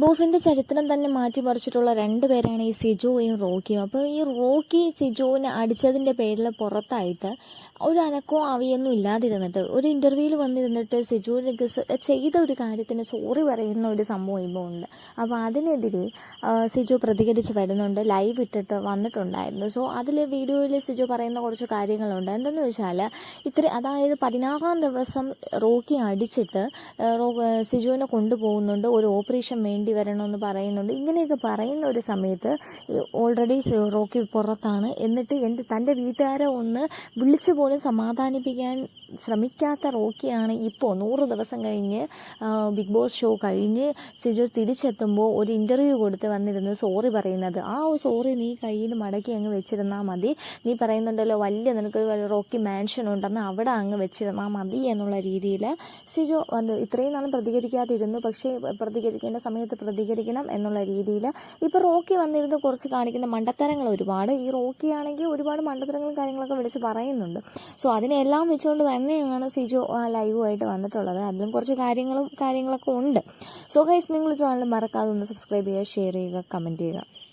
ബോസിന്റെ ചരിത്രം തന്നെ മാറ്റിമറിച്ചിട്ടുള്ള രണ്ട് പേരാണ് ഈ സിജോയും റോക്കിയും. അപ്പോൾ ഈ റോക്കി സിജോവിനെ അടിച്ചതിന്റെ പേരിൽ പുറത്തായിട്ട് ഒരു അനക്കോ അവിയൊന്നും ഇല്ലാതിരുന്നിട്ട് ഒരു ഇന്റർവ്യൂവിൽ വന്നിരുന്നിട്ട് സിജുവിന് ചെയ്ത ഒരു കാര്യത്തിന് സോറി പറയുന്ന ഒരു സംഭവം ഇപ്പോൾ ഉണ്ട്. അപ്പോൾ അതിനെതിരെ സിജു പ്രതികരിച്ച് വരുന്നുണ്ട് ലൈവ് ഇട്ടിട്ട് വന്നിട്ടുണ്ടായിരുന്നു. സോ അതിൽ വീഡിയോയിൽ സിജു പറയുന്ന കുറച്ച് കാര്യങ്ങളുണ്ട്. എന്തെന്ന് വെച്ചാൽ ഇത്ര അതായത് പതിനാറാം ദിവസം റോക്കി അടിച്ചിട്ട് സിജുവിനെ കൊണ്ടുപോകുന്നുണ്ട് ഒരു ഓപ്പറേഷൻ വേണ്ടി വരണമെന്ന് പറയുന്നുണ്ട്. ഇങ്ങനെയൊക്കെ പറയുന്ന ഒരു സമയത്ത് ഓൾറെഡി റോക്കി പുറത്താണ്. എന്നിട്ട് എന്റെ തന്റെ വീട്ടുകാരെ ഒന്ന് വിളിച്ചു പോലും സമാധാനിപ്പിക്കാൻ ശ്രമിക്കാത്ത റോക്കിയാണ് ഇപ്പോൾ നൂറ് ദിവസം കഴിഞ്ഞ് ബിഗ് ബോസ് ഷോ കഴിഞ്ഞ് സിജു തിരിച്ചെത്തുമ്പോൾ ഒരു ഇന്റർവ്യൂ കൊടുത്ത് വന്നിരുന്ന്. സോറി പറയുന്നത്. ആ സോറി നീ കയ്യിൽ മടക്കി അങ്ങ് വെച്ചിരുന്നാൽ മതി. നീ പറയുന്നുണ്ടല്ലോ വലിയ നിനക്ക് റോക്കി മാൻഷൻ ഉണ്ടെന്ന് അവിടെ അങ്ങ് വെച്ചിരുന്നാൽ മതി എന്നുള്ള രീതിയിൽ സിജു വന്ന് ഇത്രയും നാളും പ്രതികരിക്കാതിരുന്നു. പക്ഷേ പ്രതികരിക്കേണ്ട സമയത്ത് പ്രതികരിക്കണം എന്നുള്ള രീതിയിൽ ഇപ്പോൾ റോക്കി വന്നിരുന്ന് കുറച്ച് കാണിക്കുന്ന മണ്ടത്തരങ്ങൾ ഒരുപാട്. ഈ റോക്കി ആണെങ്കിൽ ഒരുപാട് മണ്ടത്തരങ്ങളും കാര്യങ്ങളൊക്കെ വിളിച്ച് പറയുന്നുണ്ട്. സോ അതിനെല്ലാം വെച്ചുകൊണ്ട് തന്നെയാണ് സിജു ലൈവുമായിട്ട് വന്നിട്ടുള്ളത്. അതിലും കുറച്ച് കാര്യങ്ങളും കാര്യങ്ങളൊക്കെ ഉണ്ട്. സോ ഗൈസ് നിങ്ങൾ ചാനൽ മറക്കാതെ ഒന്ന് സബ്സ്ക്രൈബ് ചെയ്യുക ഷെയർ ചെയ്യുക കമന്റ് ചെയ്യുക.